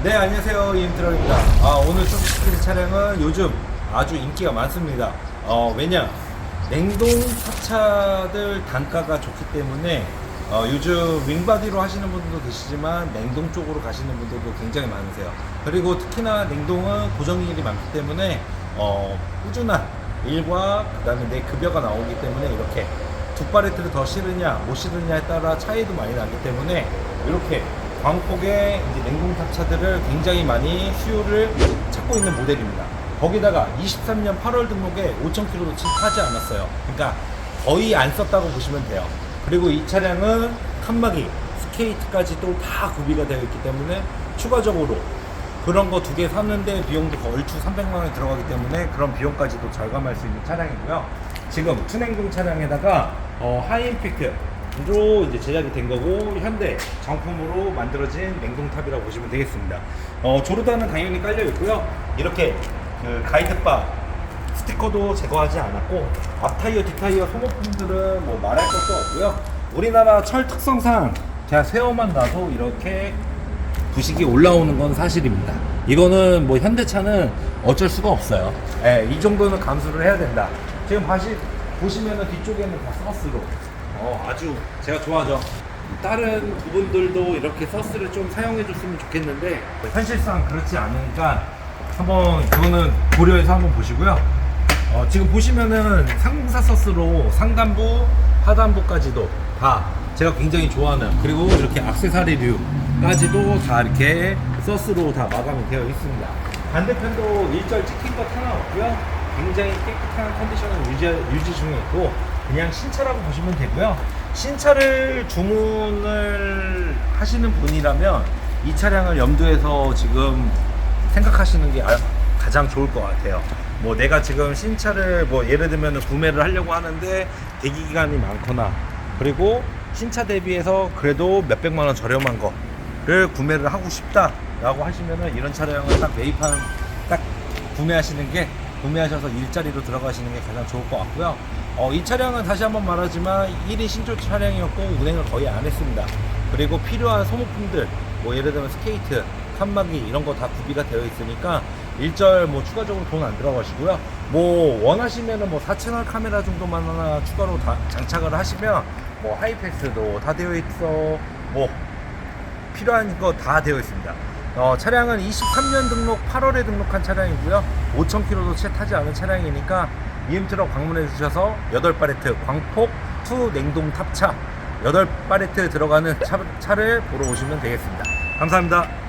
네 안녕하세요. 이엠트럴입니다. 아, 오늘 쇼핑스키드 차량은 요즘 아주 인기가 많습니다. 어, 왜냐? 냉동 탑차들 단가가 좋기 때문에 어, 요즘 윙바디로 하시는 분들도 계시지만 냉동 쪽으로 가시는 분들도 굉장히 많으세요. 그리고 특히나 냉동은 고정일이 많기 때문에 어, 꾸준한 일과 그 다음에 내 급여가 나오기 때문에 이렇게 두 파레트를 더 실으냐 못 실으냐에 따라 차이도 많이 나기 때문에 이렇게 광폭의 이제 냉동 탑 차들을 굉장히 많이 수요를 찾고 있는 모델입니다. 거기다가 23년 8월 등록에 5,000km도 채 타지 않았어요. 그러니까 거의 안 썼다고 보시면 돼요. 그리고 이 차량은 칸막이, 스케이트까지도 다 구비가 되어 있기 때문에 추가적으로 그런 거 두 개 샀는데 비용도 얼추 300만 원이 들어가기 때문에 그런 비용까지도 절감할 수 있는 차량이고요. 지금 투냉동 차량에다가 어, 하이임팩트 로 이제 제작이 된 거고 현대 정품으로 만들어진 냉동탑이라고 보시면 되겠습니다. 어, 조르단은 당연히 깔려 있고요. 이렇게 그 가이드바 스티커도 제거하지 않았고 앞 타이어 뒷 타이어 소모품들은 뭐 말할 것도 없고요. 우리나라 철 특성상 제가 세워만 놔도 이렇게 부식이 올라오는 건 사실입니다. 이거는 뭐 현대차는 어쩔 수가 없어요. 예, 이 정도는 감수를 해야 된다. 지금 다시 보시면은 뒤쪽에는 다 서스로. 어, 아주 제가 좋아하죠. 다른 부분들도 이렇게 서스를 좀 사용해 줬으면 좋겠는데 현실상 그렇지 않으니까 한번 그거는 고려해서 한번 보시고요. 어, 지금 보시면은 상공사 서스로 상단부, 하단부까지도 다 제가 굉장히 좋아하는 그리고 이렇게 악세사리류까지도 다 이렇게 서스로 다 마감이 되어 있습니다. 반대편도 일절 찍힌 것 하나 없고요. 굉장히 깨끗한 컨디션을 유지, 유지 중에 있고 그냥 신차라고 보시면 되고요. 신차를 주문을 하시는 분이라면 이 차량을 염두에서 지금 생각하시는 게 아- 가장 좋을 것 같아요. 뭐 내가 지금 신차를 뭐 예를 들면 구매를 하려고 하는데 대기 기간이 많거나 그리고 신차 대비해서 그래도 몇백만 원 저렴한 거를 구매를 하고 싶다라고 하시면은 이런 차량을 딱 매입하는 딱 구매하시는 게 구매하셔서 일자리로 들어가시는 게 가장 좋을 것 같고요. 어, 이 차량은 다시 한번 말하지만 1인 신조 차량이었고 운행을 거의 안 했습니다. 그리고 필요한 소모품들 뭐 예를 들면 스케이트, 칸막이 이런 거 다 구비가 되어 있으니까 일절 뭐 추가적으로 돈 안 들어가시고요. 뭐 원하시면은 뭐 4채널 카메라 정도만 하나 추가로 다 장착을 하시면 뭐 하이패스도 다 되어 있어 뭐 필요한 거 다 되어 있습니다. 어, 차량은 23년 등록 8월에 등록한 차량이고요. 5,000km도 채 타지 않은 차량이니까 EMT로 방문해 주셔서 8파레트 광폭 투 냉동 탑차 8파레트 들어가는 차, 차를 보러 오시면 되겠습니다. 감사합니다.